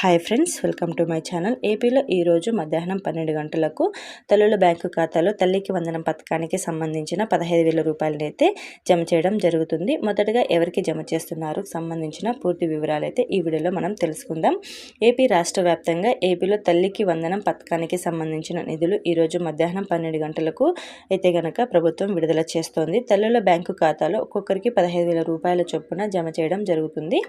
Hi friends welcome to my channel ఏపీలో ఈరోజు మధ్యాహ్నం పన్నెండు గంటలకు తల్లుల బ్యాంకు ఖాతాలో తల్లికి వందనం పథకానికి సంబంధించిన పదహైదు వేల రూపాయలనైతే జమ చేయడం జరుగుతుంది. మొదటగా ఎవరికి జమ చేస్తున్నారు సంబంధించిన పూర్తి వివరాలు అయితే ఈ వీడియోలో మనం తెలుసుకుందాం. ఏపీ రాష్ట్ర వ్యాప్తంగా ఏపీలో తల్లికి వందనం పథకానికి సంబంధించిన నిధులు ఈరోజు మధ్యాహ్నం పన్నెండు గంటలకు అయితే గనక ప్రభుత్వం విడుదల చేస్తోంది. తల్లుల బ్యాంకు ఖాతాలో ఒక్కొక్కరికి పదహైదు వేల రూపాయల చొప్పున జమ చేయడం జరుగుతుంది.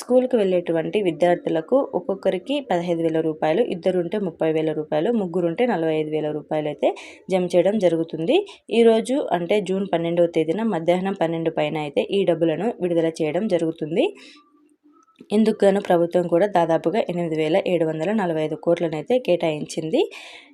స్కూల్కి వెళ్ళేటువంటి విద్యార్థులకు ఒక్కొక్కరికి పదహైదు వేల రూపాయలు ఇద్దరుంటే ముప్పై వేల రూపాయలు ముగ్గురుంటే నలభై ఐదు వేల రూపాయలు అయితే జమ చేయడం జరుగుతుంది. ఈరోజు అంటే జూన్ పన్నెండవ తేదీన మధ్యాహ్నం పన్నెండు పైన అయితే ఈ డబ్బులను విడుదల చేయడం జరుగుతుంది. ఇందుకు గాను ప్రభుత్వం కూడా దాదాపుగా ఎనిమిది వేల ఏడు వందల నలభై ఐదు కోట్లనైతే కేటాయించింది.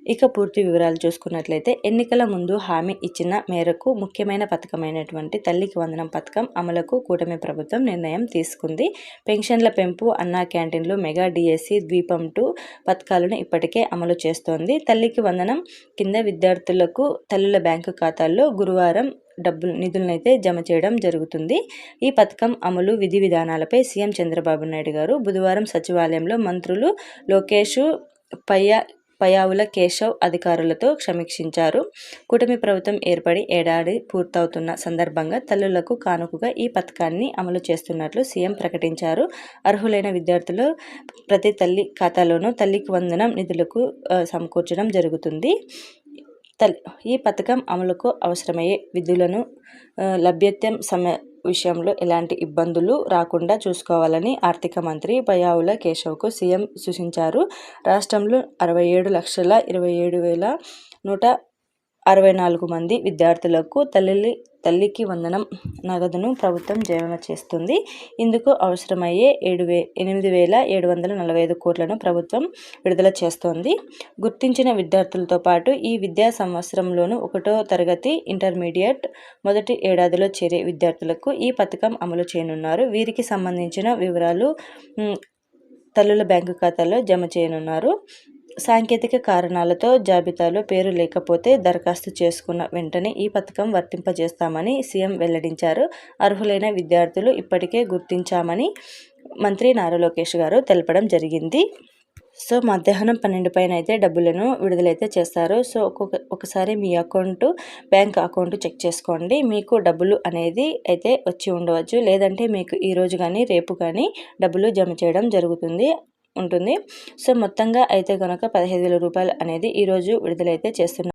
ఇక పూర్తి వివరాలు చూసుకున్నట్లయితే ఎన్నికల ముందు హామీ ఇచ్చిన మేరకు ముఖ్యమైన పథకమైనటువంటి తల్లికి వందనం పథకం అమలుకు కూటమి ప్రభుత్వం నిర్ణయం తీసుకుంది. పెన్షన్ల పెంపు అన్నా క్యాంటీన్లు మెగా డిఎస్సి ద్వీపం టూ పథకాలను ఇప్పటికే అమలు చేస్తోంది. తల్లికి వందనం కింద విద్యార్థులకు తల్లుల బ్యాంకు ఖాతాల్లో గురువారం డబ్బులు నిధులనైతే జమ చేయడం జరుగుతుంది. ఈ పథకం అమలు విధి విధానాలపై సీఎం చంద్రబాబు నాయుడు గారు బుధవారం సచివాలయంలో మంత్రులు లోకేష్ పయ్యా పయావుల కేశవ్ అధికారులతో సమీక్షించారు. కూటమి ప్రభుత్వం ఏర్పడి ఏడాది పూర్తవుతున్న సందర్భంగా తల్లులకు కానుకగా ఈ పథకాన్ని అమలు చేస్తున్నట్లు సీఎం ప్రకటించారు. అర్హులైన విద్యార్థులు ప్రతి తల్లి ఖాతాలోనూ తల్లికి వందనం నిధులకు సమకూర్చడం జరుగుతుంది. ఈ పథకం అమలుకు అవసరమయ్యే విధులను లభ్యత్యం సమ విషయంలో ఎలాంటి ఇబ్బందులు రాకుండా చూసుకోవాలని ఆర్థిక మంత్రి పయావుల కేశవ్కు సీఎం సూచించారు. రాష్ట్రంలో అరవై ఏడు లక్షల ఇరవై ఏడు వేల నూట అరవై నాలుగు మంది విద్యార్థులకు తల్లి తల్లికి వందనం నగదును ప్రభుత్వం జమ చేస్తుంది. ఇందుకు అవసరమయ్యే ఏడు వే ఎనిమిది వేల ఏడు వందల నలభై ఐదు కోట్లను ప్రభుత్వం విడుదల చేస్తోంది. గుర్తించిన విద్యార్థులతో పాటు ఈ విద్యా సంవత్సరంలోనూ ఒకటో తరగతి ఇంటర్మీడియట్ మొదటి ఏడాదిలో చేరే విద్యార్థులకు ఈ పథకం అమలు చేయనున్నారు. వీరికి సంబంధించిన వివరాలు తల్లుల బ్యాంకు ఖాతాలో జమ చేయనున్నారు. సాంకేతిక కారణాలతో జాబితాలో పేరు లేకపోతే దరఖాస్తు చేసుకున్న వెంటనే ఈ పథకం వర్తింపజేస్తామని సీఎం వెల్లడించారు. అర్హులైన విద్యార్థులు ఇప్పటికే గుర్తించామని మంత్రి నారా లోకేష్ గారు తెలపడం జరిగింది. సో మధ్యాహ్నం పన్నెండు పైన అయితే డబ్బులను విడుదలైతే చేస్తారు. సో ఒక్కొక్క ఒకసారి మీ అకౌంట్ బ్యాంక్ అకౌంట్ చెక్ చేసుకోండి. మీకు డబ్బులు అనేది అయితే వచ్చి ఉండవచ్చు. లేదంటే మీకు ఈరోజు కానీ రేపు కానీ డబ్బులు జమ చేయడం జరుగుతుంది. ఉంటుంది. సో మొత్తంగా అయితే కనుక పదిహేను వేల రూపాయలు అనేది ఈరోజు విడుదలైతే చేస్తున్నారు.